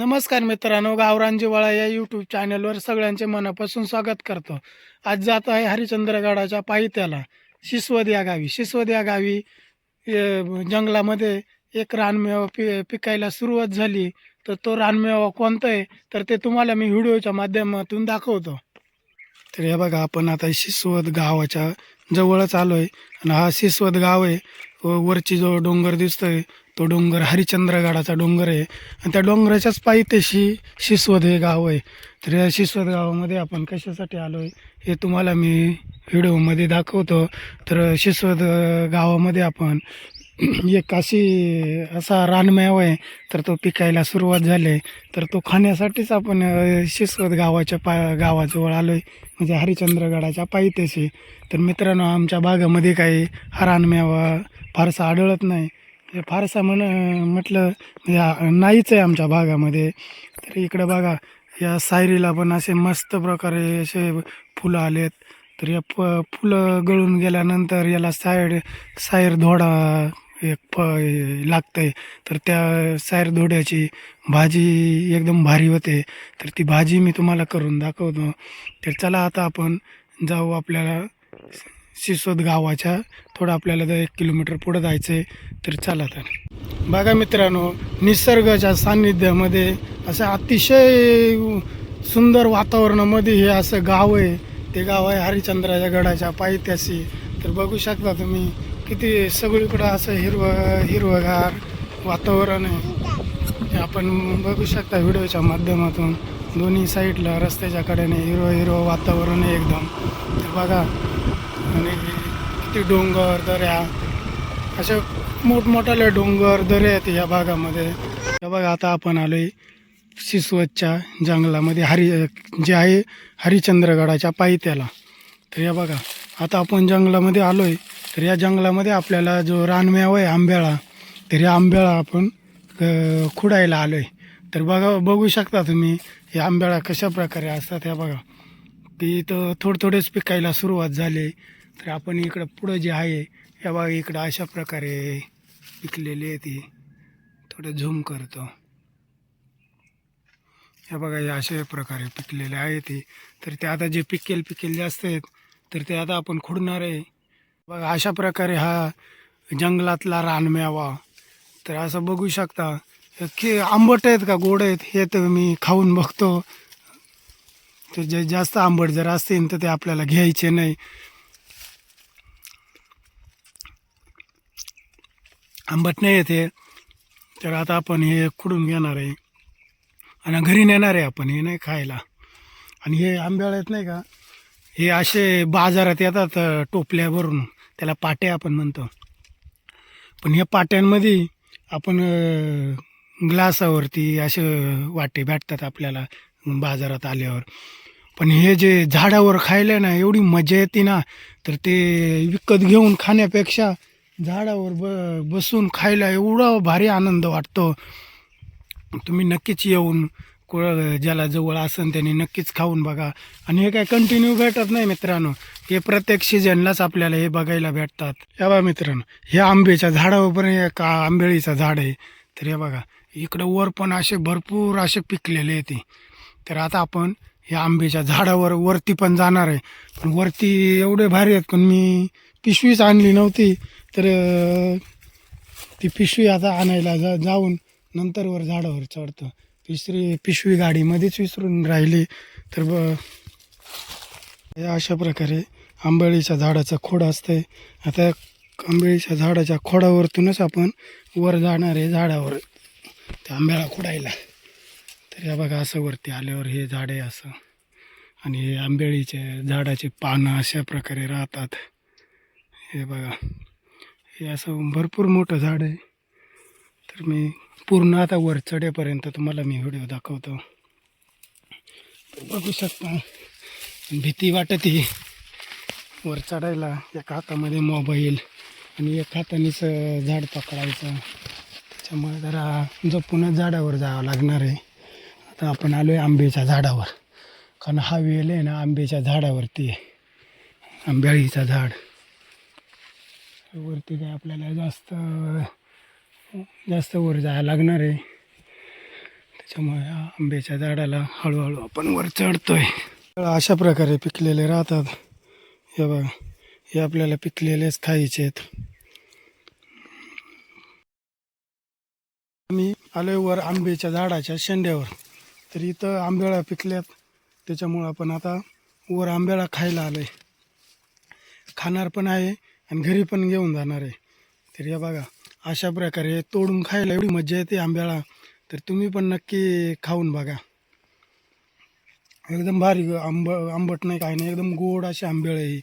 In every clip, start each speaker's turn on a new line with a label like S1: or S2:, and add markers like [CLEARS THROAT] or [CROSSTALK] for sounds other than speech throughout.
S1: नमस्कार मित्रांनो गावरांजीवाळा या यूट्यूब चॅनलवर सगळ्यांचे मनापासून स्वागत करतो. आज जात आहे हरिश्चंद्रगडाच्या पायथ्याला शिसवद या गावी. शिसवद या गावी जंगलामध्ये एक रानमेवा पि पिकायला सुरुवात झाली. तर तो रानमेवा कोणता आहे? तर ते तुम्हाला मी व्हिडिओच्या माध्यमातून दाखवतो. तर हे बघा आपण आता शिसवद गावाच्या जवळच आलो आहे आणि हा शिसवद गाव आहे. व वरची जो डोंगर दिसतोय तो डोंगर हरिश्चंद्रगडाचा डोंगर आहे. आणि त्या डोंगराच्याच पायथ्याशी शिस्वद हे गाव आहे. तर या शिसवद गावामध्ये आपण कशासाठी आलो आहे हे तुम्हाला मी व्हिडिओमध्ये दाखवतो. तर शिस्वद गावामध्ये आपण [CLEARS THROAT] एक अशी असा रानमेवा आहे. तर तो पिकायला सुरुवात झाली. आहे तर तो खाण्यासाठीच आपण अ, गावाच्या पा गावाजवळ आलो आहे म्हणजे हरिचंद्रगडाच्या पायथ्याशी तर मित्रांनो आमच्या भागामध्ये काही हा रानमेवा फारसा आढळत नाही. हे फारसा म्हण म्हटलं म्हणजे नाहीच आहे आमच्या भागामध्ये. तर इकडं बघा या सायरीला पण असे मस्त प्रकारे असे फुलं आलेत. तर या प फुलं गळून गेल्यानंतर याला सायर सायर धोडा एक फ लागतंय. तर त्या सायर धोड्याची भाजी एकदम भारी होते. तर ती भाजी मी तुम्हाला करून दाखवतो. तर चला आता आपण जाऊ आपल्याला सिसोद गावाच्या थोडं आपल्याला जर एक किलोमीटर पुढं जायचं आहे तर चला तर. बघा मित्रांनो निसर्गाच्या सान्निध्यामध्ये असं अतिशय सुंदर वातावरणामध्ये हे असं गाव आहे. ते गाव आहे हरिश्चंद्राच्या गडाच्या पायथ्याशी. तर बघू शकता तुम्ही किती सगळीकडं असं हिरवं हिरवंगार वातावरण आहे. हे आपण बघू शकता व्हिडिओच्या माध्यमातून. दोन्ही साईडला रस्त्याच्या कडेने हिरवं हिरवं वातावरण आहे एकदम. तर बघा आणि किती डोंगर दऱ्या अशा मोठमोठाले डोंगर दऱ्या आहेत या भागामध्ये. हे बघा आता आपण आलोय सिसवतच्या जंगलामध्ये हरी जे आहे हरिचंद्रगडाच्या पायथ्याला. तर या बघा आता आपण जंगलामध्ये आलोय तर या जंगलामध्ये आपल्याला जो रानमेवा आहे आंब्याळा तर या आंब्याळा आपण खुडायला खुडायला आलोय. तर बघा बघू शकता तुम्ही हे आंब्याळा कशा प्रकारे असतात या बघा. की इथं थोडं थोडेच पिकायला सुरुवात झाली. तर आपण इकडं पुढं जे आहे या बघा इकडं अशा प्रकारे पिकलेली आहे ती. थोडं झूम करतो. या बघा हे अशा प्रकारे पिकलेले आहे ते. तर ते आता जे पिकेल पिकेल जास्त आहेत तर ते आता आपण खुडणार आहे. बघा अशा प्रकारे हा जंगलातला रानमेवा तर असं बघू शकता की आंबट आहेत का गोड आहेत हे तर मी खाऊन बघतो. ते जे जास्त आंबट जर असतील तर ते आपल्याला घ्यायचे नाही. आंबट नाही येते तर आता आपण हे खुडून घेणार आहे. आणि घरी नेणार आहे आपण हे नाही खायला. आणि हे आंब्याळ येत नाही का हे असे बाजारात येतात टोपल्यावरून. त्याला पाट्या आपण म्हणतो. पण ह्या पाट्यांमध्ये आपण ग्लासावरती असे वाटे भेटतात आपल्याला बाजारात आल्यावर. पण हे जे झाडावर खायला ना एवढी मजा येते ना तर ते विकत घेऊन खाण्यापेक्षा झाडावर ब बसून खायला एवढा भारी आनंद वाटतो. तुम्ही नक्कीच येऊन कुळ ज्याला जवळ असेल त्याने नक्कीच खाऊन बघा. आणि हे काय कंटिन्यू भेटत नाही मित्रांनो. हे प्रत्येक सीजनलाच आपल्याला हे बघायला भेटतात. या बा मित्रांनो हे आंब्याच्या झाडावर पण एक आंबेळीचं झाड आहे. तर हे बघा इकडं वर पण असे भरपूर असे पिकलेले आहे ते तर आता आपण या आंब्याच्या झाडावर वरती पण जाणार आहे. पण वरती एवढे भारी आहेत पण मी पिशवीच आणली नव्हती. तर ती पिशवी आता आणायला जा जाऊन नंतर वर झाडावर चढतो. पिशवी पिशवी गाडीमध्येच विसरून राहिली तर ब हे अशा प्रकारे आंबेळीच्या झाडाचा खोड असते आता आंबेळीच्या झाडाच्या खोडावरतूनच आपण वर जाणार आहे झाडावर त्या आंब्याला खोडायला. तर या बघा असं वरती आल्यावर हे झाड आहे असं आणि हे आंबेळीचे झाडाचे पानं अशा प्रकारे राहतात. हे बघा. हे असं भरपूर मोठं झाड आहे. तर मी पूर्ण आता वर चढेपर्यंत तुम्हाला मी व्हिडिओ दाखवतो. बघू शकता भीती वाटते वर चढायला एका हातामध्ये मोबाईल आणि एक हातानेच झाड पकडायचं. त्याच्यामुळे जरा जपूनच झाडावर जावं लागणार आहे. आता आपण आलो आहे आंब्याच्या झाडावर. कारण हा वेल आहे ना आंब्याच्या झाडावरती आहे. आंब्याळीचं झाड. वरती काय आपल्याला जास्त जास्त वर जायला लागणार आहे. त्याच्यामुळे आंब्याच्या झाडाला हळूहळू आपण वर चढतोय. अशा प्रकारे पिकलेले राहतात. हे बघा हे आपल्याला पिकलेलेच खायचे आहेत. मी आलोय वर आंब्याच्या झाडाच्या शेंड्यावर. तर इथं आंब्याळा पिकल्यात. त्याच्यामुळं आपण आता वर आंब्याळा खायला आलोय. खाणार पण आहे. आणि घरी पण घेऊन जाणार आहे. तर या बघा अशा प्रकारे तोडून खायला एवढी मजा येते आंब्याला. तर तुम्ही पण नक्की खाऊन बघा. एकदम भारी आंब आंबट नाही काय नाही एकदम गोड असे आंबेळ आहे.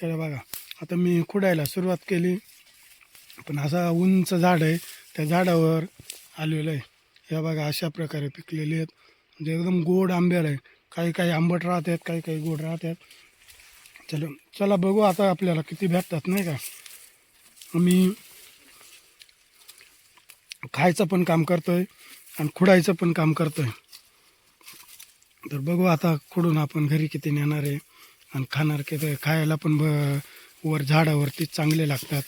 S1: त्याला बघा आता मी खुडायला सुरुवात केली. पण असा उंच झाड आहे त्या झाडावर आलेलं आहे. या बघा अशा प्रकारे पिकलेली आहेत. म्हणजे एकदम गोड आंब्याला आहे. काही काही आंबट राहतात काही काही गोड राहतात. चलो चला बघू आता आपल्याला किती भेटतात नाही का? आम्ही खायचं पण काम करतोय आणि खुडायचं पण काम करतोय. तर बघू आता खुडून आपण घरी किती नेणार आहे आणि खाणार किती खायला पण ब वर झाडावरती चांगले लागतात.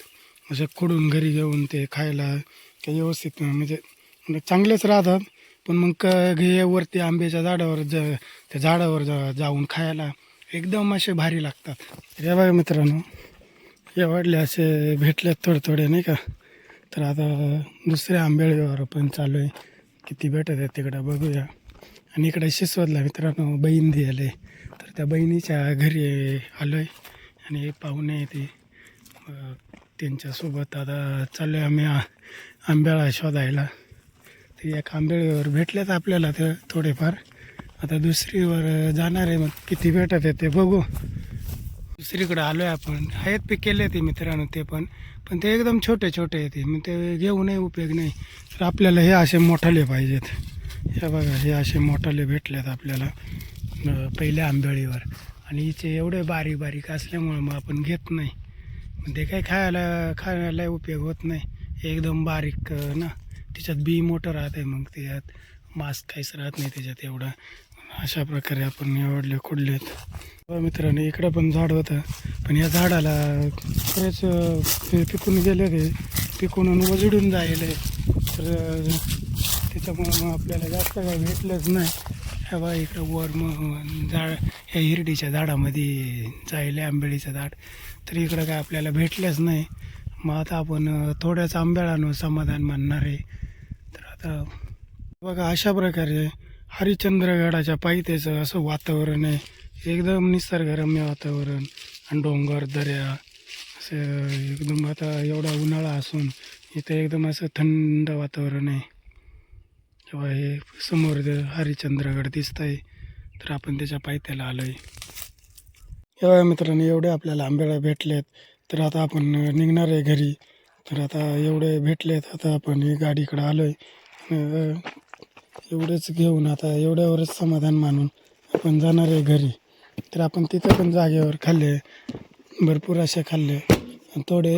S1: असे खुडून घरी घेऊन ते खायला काही व्यवस्थित म्हणजे, म्हणजे चांगलेच राहतात पण मग क वरती आंब्याच्या झाडावर ज त्या झाडावर जा जाऊन खायला एकदम असे भारी लागतात. हे बघा मित्रांनो या वाढले असे भेटलेत थोडे थोडे नाही का? तर आता दुसऱ्या आंबेळीवर पण चालू आहे. किती भेटत आहे तिकडं बघूया. आणि इकडे शिसवतला मित्रांनो बहीण आले तर त्या बहिणीच्या घरी आलो आहे आणि पाहुणे ते त्यांच्यासोबत आता चाललो आहे आम्ही आंब्याळा शोधायला. ते एक आंबेळीवर भेटलेत आपल्याला ते थोडेफार. आता दुसरीवर जाणार आहे मग किती भेटत आहे ते बघू. दुसरीकडे आलो आहे आपण. आहेत पिकेले ते मित्रांनो ते पण. पण ते एकदम छोटे छोटे येते मग ते घेऊनही उपयोग नाही. तर आपल्याला हे असे मोठाले पाहिजेत. हे बघा हे असे मोठाले भेटलेत आपल्याला पहिल्या आंबेळीवर आणि हिचे एवढे बारीक बारीक असल्यामुळं मग आपण घेत नाही. मग ते काही खायला खायला उपयोग होत नाही. एकदम बारीक ना. त्याच्यात बी मोठं राहते मग त्याच्यात मास्क काहीच राहत नाही त्याच्यात एवढं. अशा प्रकारे आपण निवडले खुडलेत हो मित्रांनो इकडं पण झाड होतं. पण या झाडाला खरंच पिकून गेले ते. पिकून वजडून जायले तर त्याच्यामुळं मग आपल्याला जास्त काही भेटलंच नाही. ह्या बा इकडं वर मग झाड ह्या हिरडीच्या झाडामध्ये जायले आंबेडीचं झाड. तर इकडं काय आपल्याला भेटलंच नाही. मग आता आपण थोड्याच आंब्याळानं समाधान मानणार. आहे तर आता बघा अशा प्रकारे हरिश्चंद्रगडाच्या पायथ्याचं असं वातावरण आहे. एकदम निसर्गरम्य वातावरण आणि डोंगर दऱ्या असं एकदम आता एवढा उन्हाळा असून इथं एकदम असं थंड वातावरण आहे. तेव्हा हे समोर हरिश्चंद्रगड दिसत आहे तर आपण त्याच्या पायथ्याला आलो आहे एवढ्या मित्रांनो एवढे आपल्याला आंब्याला भेटलेत तर आता आपण निघणार आहे घरी. तर आता एवढे भेटलेत आता आपण ही आलो आहे एवढेच घेऊन आता एवढ्यावरच समाधान मानून आपण जाणार आहे घरी. तर आपण तिथं पण जागेवर खाल्ले भरपूर असे खाल्ले. थोडे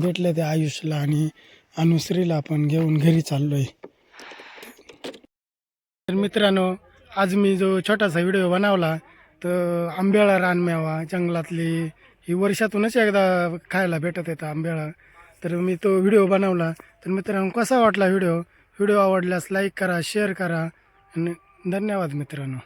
S1: भेटले ते आयुषला आणि अनुश्रीला आपण घेऊन घरी चाललो आहे तर मित्रांनो आज मी जो छोटासा व्हिडिओ बनवला तर आंब्याळा रानमेवा जंगलातली ही वर्षातूनच एकदा खायला भेटत येतं आंब्याळा तर मी तो व्हिडिओ बनवला. तर मित्रांनो कसा वाटला व्हिडिओ? व्हिडिओ आवडल्यास लाईक करा शेअर करा आणि धन्यवाद मित्रांनो.